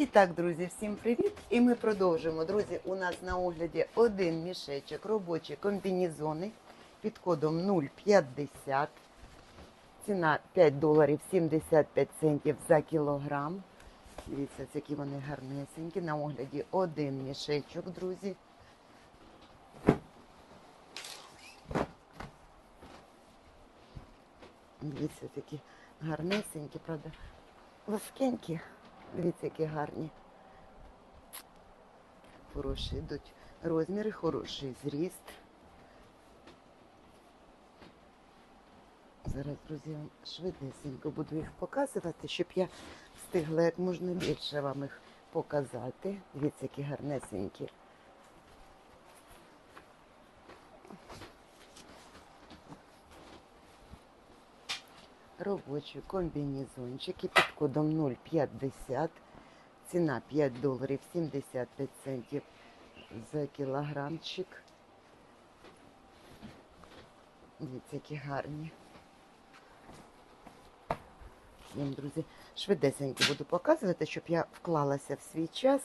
І так, друзі, всім привіт! І ми продовжуємо. Друзі, у нас на огляді один мішечок, робочі комбінезони під кодом 0,50. Ціна 5 доларів 75 центів за кілограм. Дивіться, які вони гарнесенькі. На огляді один мішечок, друзі. Дивіться, такі гарнесенькі, правда, лоскенькі. Дивіться, які гарні. Хороші йдуть розміри, хороший зріст. Зараз, друзі, вам швидесенько буду їх показувати, щоб я встигла як можна більше вам їх показати. Дивіться, які гарнесенькі. Робочі комбінезончики під кодом 0,50. Ціна 5 доларів 75 центів за кілограмчик. Дивіться, які гарні. Вам, друзі, швидесенько буду показувати, щоб я вклалася в свій час.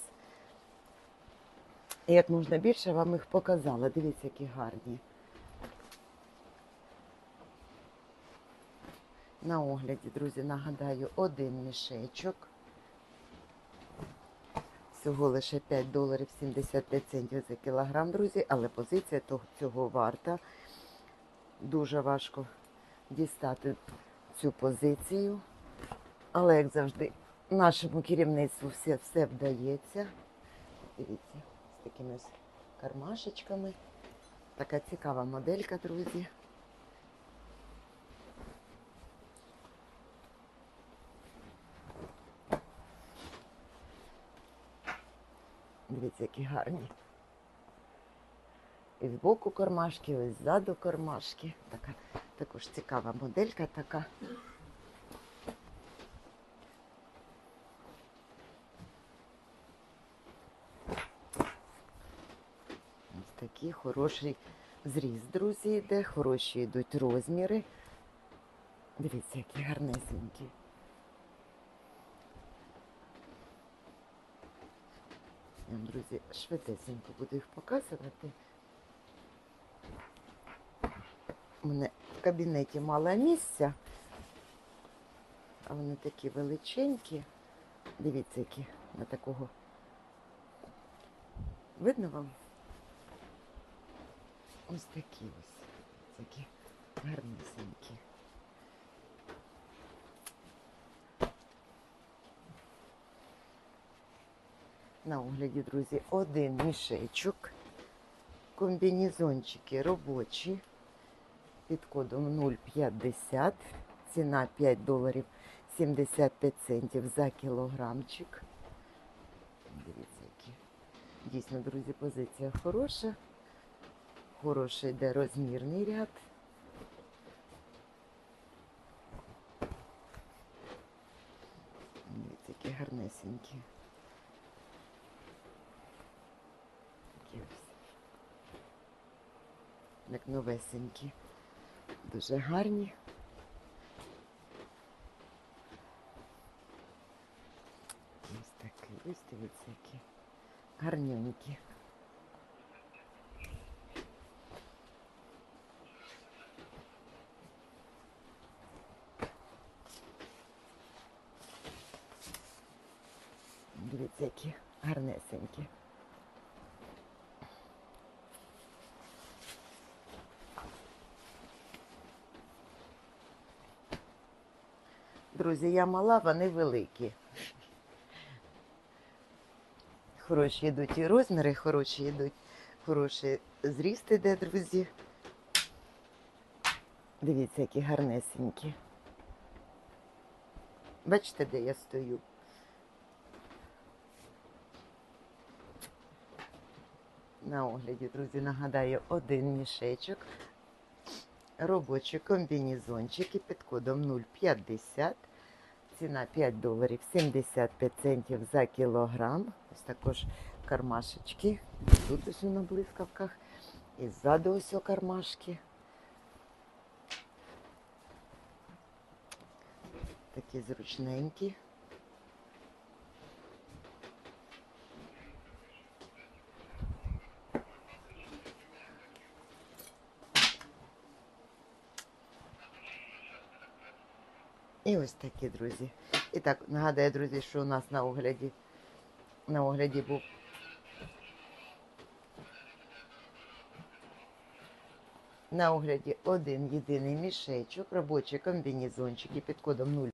І як можна більше вам їх показала. Дивіться, які гарні. На огляді, друзі, нагадаю, один мішечок. Всього лише 5 доларів 75 центів за кілограм, друзі, але позиція цього варта. Дуже важко дістати цю позицію. Але, як завжди, нашому керівництву все, все вдається. Дивіться, з такими кармашечками. Така цікава моделька, друзі. Дивіться, які гарні. І збоку кармашки, і ззаду кармашки. Така також цікава моделька така. Ось такий хороший зріз, друзі, йде, хороші йдуть розміри. Дивіться, які гарнесенькі. Вам, друзі, швидесенько буду їх показувати. У мене в кабінеті мало місця, а вони такі величенькі. Дивіться, які на такого. Видно вам? Ось такі ось. Такі гарнісенькі. На огляді, друзі, один мішечок. Комбінезончики робочі під кодом 0,50. Ціна 5 доларів 75 центів за кілограмчик. Дивіться, які. Дійсно, друзі, позиція хороша. Хороший йде розмірний ряд. Дивіться, які гарнесенькі. Такі ось. Як новесенькі. Дуже гарні. Ось такі, ось дивіться, які гарненькі. Дивіться, які гарнесенькі. Друзі, я мала, вони великі. Хороші йдуть і розміри, хороші йдуть, хороший зріст іде, друзі. Дивіться, які гарнесенькі. Бачите, де я стою? На огляді, друзі, нагадаю, один мішечок. Робочі комбінезончики під кодом 0,50. Ціна 5 доларів 75 центів за кілограм. Ось також кармашечки. Тут ось на блискавках. І ззаду ось о кармашки. Такі зручненькі. І ось такі, друзі. І так, нагадаю, друзі, що у нас на огляді, на огляді був на огляді один єдиний мішечок, робочий комбінезончик і під кодом 0.